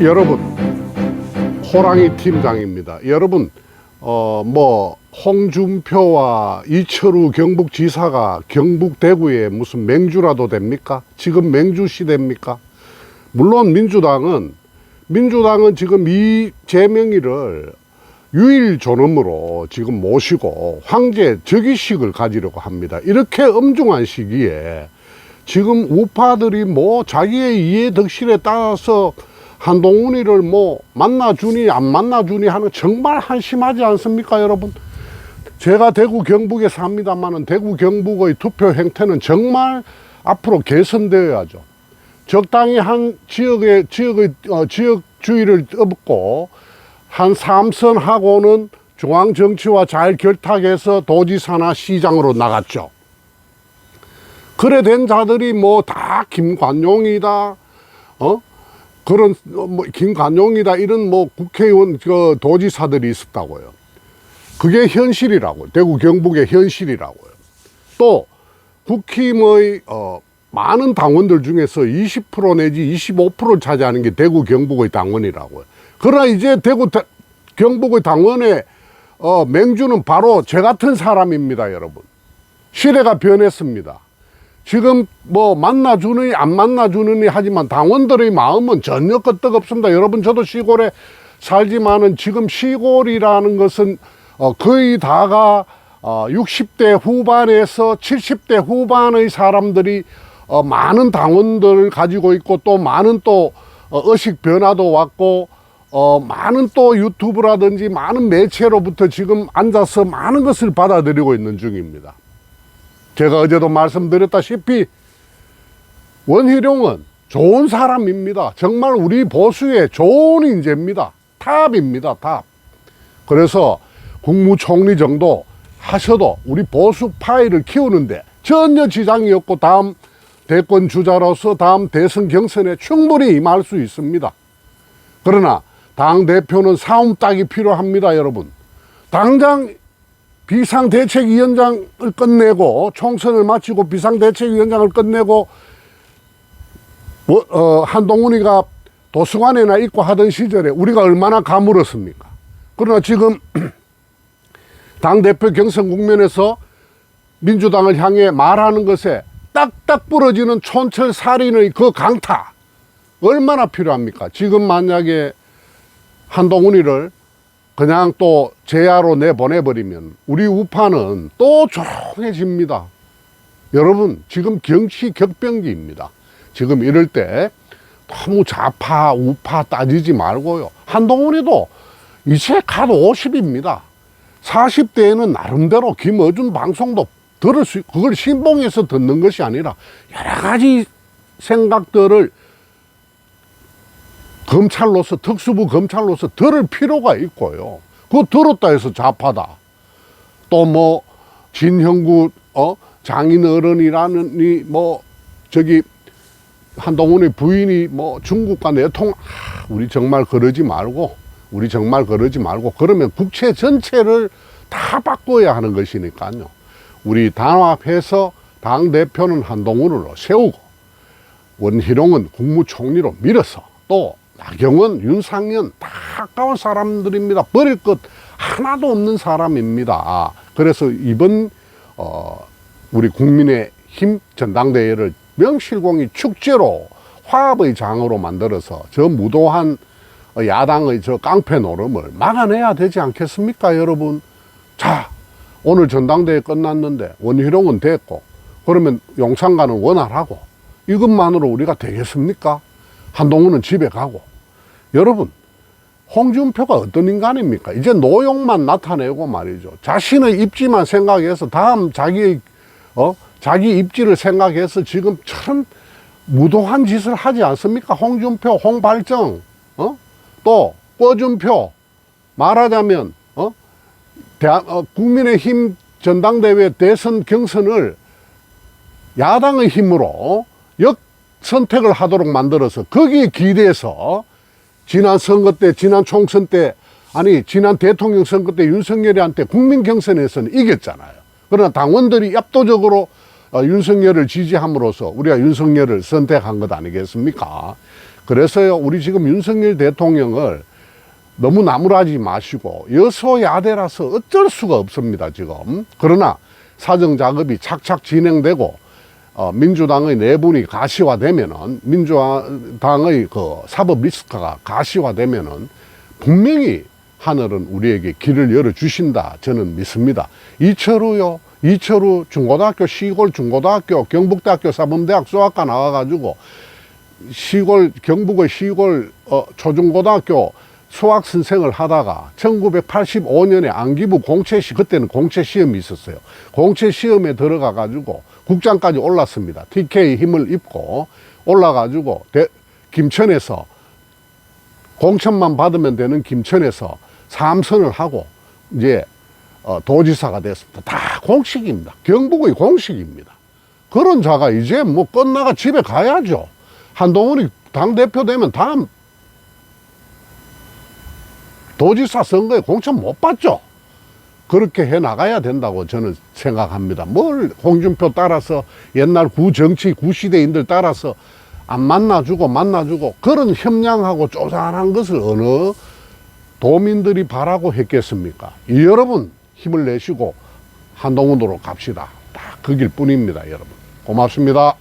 여러분 호랑이 팀장입니다. 여러분 어 뭐 홍준표와 이철우 경북지사가 경북 대구에 무슨 맹주라도 됩니까? 지금 맹주 시대입니까? 물론 민주당은 민주당은 지금 이 제명이를 유일 존엄으로 지금 모시고 황제 즉위식을 가지려고 합니다. 이렇게 엄중한 시기에 지금 우파들이 뭐 자기의 이해 덕실에 따라서 한동훈이를 뭐 만나주니 안 만나주니 하는 정말 한심하지 않습니까 여러분 제가 대구 경북에 삽니다만은 대구 경북의 투표 행태는 정말 앞으로 개선되어야죠 적당히 한 지역의 지역의 어, 지역 주의를 업고 한 삼선하고는 중앙 정치와 잘 결탁해서 도지사나 시장으로 나갔죠. 그래 된 자들이 뭐 다 김관용이다, 어? 그런, 어, 뭐, 김관용이다, 이런 뭐 국회의원, 그 도지사들이 있었다고요. 그게 현실이라고, 대구 경북의 현실이라고요. 또, 국힘의, 어, 많은 당원들 중에서 20% 내지 25%를 차지하는 게 대구 경북의 당원이라고요. 그러나 이제 대구 대- 경북의 당원의 어, 맹주는 바로 저 같은 사람입니다, 여러분. 시대가 변했습니다. 지금 뭐 만나주느니 안 만나주느니 하지만 당원들의 마음은 전혀 끄떡없습니다. 여러분 저도 시골에 살지만은 지금 시골이라는 것은 어, 거의 다가 어, 60대 후반에서 70대 후반의 사람들이 어, 많은 당원들을 가지고 있고 또 많은 또 어, 의식 변화도 왔고 어, 많은 또 유튜브라든지 많은 매체로부터 지금 앉아서 많은 것을 받아들이고 있는 중입니다. 제가 어제도 말씀드렸다시피 원희룡은 좋은 사람입니다. 정말 우리 보수의 좋은 인재입니다. 탑입니다. 탑. 그래서 국무총리 정도 하셔도 우리 보수 파이를 키우는데 전혀 지장이 없고 다음 대권 주자로서 다음 대선 경선에 충분히 임할 수 있습니다. 그러나 당 대표는 사움 딱이 필요합니다, 여러분. 당장 비상대책위원장을 끝내고 총선을 마치고 비상대책위원장을 끝내고 뭐, 어, 한동훈이가 도서관에나 있고 하던 시절에 우리가 얼마나 가물었습니까? 그러나 지금 당대표 경선 국면에서 민주당을 향해 말하는 것에 딱딱 부러지는 촌철살인의 그 강타 얼마나 필요합니까? 지금 만약에 한동훈이를 그냥 또 제야로 내보내버리면 우리 우파는 또 조용해집니다. 여러분 지금 정치 격변기입니다. 지금 이럴 때 너무 좌파 우파 따지지 말고요. 한동훈이도 이제 갓 50입니다. 40대에는 나름대로 김어준 방송도 들을 수, 그걸 신봉해서 듣는 것이 아니라 여러 가지 생각들을 검찰로서 특수부 검찰로서 들을 필요가 있고요. 그거 들었다 해서 좌파다. 또 뭐 진형구 어 장인 어른이라는 이뭐 저기 한동훈의 부인이 뭐 중국과 내통 아, 우리 정말 그러지 말고 우리 정말 그러지 말고 그러면 국채 전체를 다 바꿔야 하는 것이니까요. 우리 단합해서 당 대표는 한동훈으로 세우고 원희룡은 국무총리로 밀어서 또 나경원, 윤상현 다 가까운 사람들입니다. 버릴 것 하나도 없는 사람입니다. 그래서 이번 어, 우리 국민의 힘 전당대회를 명실공히 축제로 화합의 장으로 만들어서 저 무도한 야당의 저 깡패 노름을 막아내야 되지 않겠습니까, 여러분? 자, 오늘 전당대회 끝났는데 원희룡은 됐고 그러면 용창가는 원활하고 이것만으로 우리가 되겠습니까? 한동훈은 집에 가고 여러분 홍준표가 어떤 인간입니까? 이제 노용만 나타내고 말이죠. 자신의 입지만 생각해서 다음 자기 어 자기 입지를 생각해서 지금 참 무도한 짓을 하지 않습니까? 홍준표, 홍발정, 어? 또 꿔준표 말하자면 어? 대한, 어, 국민의힘 전당대회 대선 경선을 야당의 힘으로 역 선택을 하도록 만들어서 거기에 기대해서 지난 선거 때, 지난 총선 때, 아니, 지난 대통령 선거 때 윤석열이한테 국민 경선에서는 이겼잖아요. 그러나 당원들이 압도적으로 어, 윤석열을 지지함으로써 우리가 윤석열을 선택한 것 아니겠습니까? 그래서요, 우리 지금 윤석열 대통령을 너무 나무라지 마시고 여소야대라서 어쩔 수가 없습니다, 지금. 그러나 사정 작업이 착착 진행되고 어, 민주당의 내분이 가시화되면은 민주당의 그 사법 리스크가 가시화되면은 분명히 하늘은 우리에게 길을 열어 주신다 저는 믿습니다. 이철우요. 이철우 중고등학교 시골 중고등학교 경북대학교 사범대학 수학과 나와가지고 시골 경북의 시골 어, 초중고등학교 수학 선생을 하다가 1985년에 안기부 공채 시 그때는 공채 시험이 있었어요. 공채 시험에 들어가 가지고 국장까지 올랐습니다. TK 힘을 입고 올라 가지고 김천에서 공천만 받으면 되는 김천에서 삼선을 하고 이제 어, 도지사가 됐습니다. 다 공식입니다. 경북의 공식입니다. 그런 자가 이제 뭐 끝나가 집에 가야죠. 한동훈이 당대표 되면 다음 도지사 선거에 공천 못 받죠. 그렇게 해 나가야 된다고 저는 생각합니다. 뭘 홍준표 따라서 옛날 구정치 구시대인들 따라서 안 만나주고 만나주고 그런 협량하고 쪼잔한 것을 어느 도민들이 바라고 했겠습니까? 이 여러분 힘을 내시고 한동훈으로 갑시다. 딱 그 길 뿐입니다, 여러분. 고맙습니다.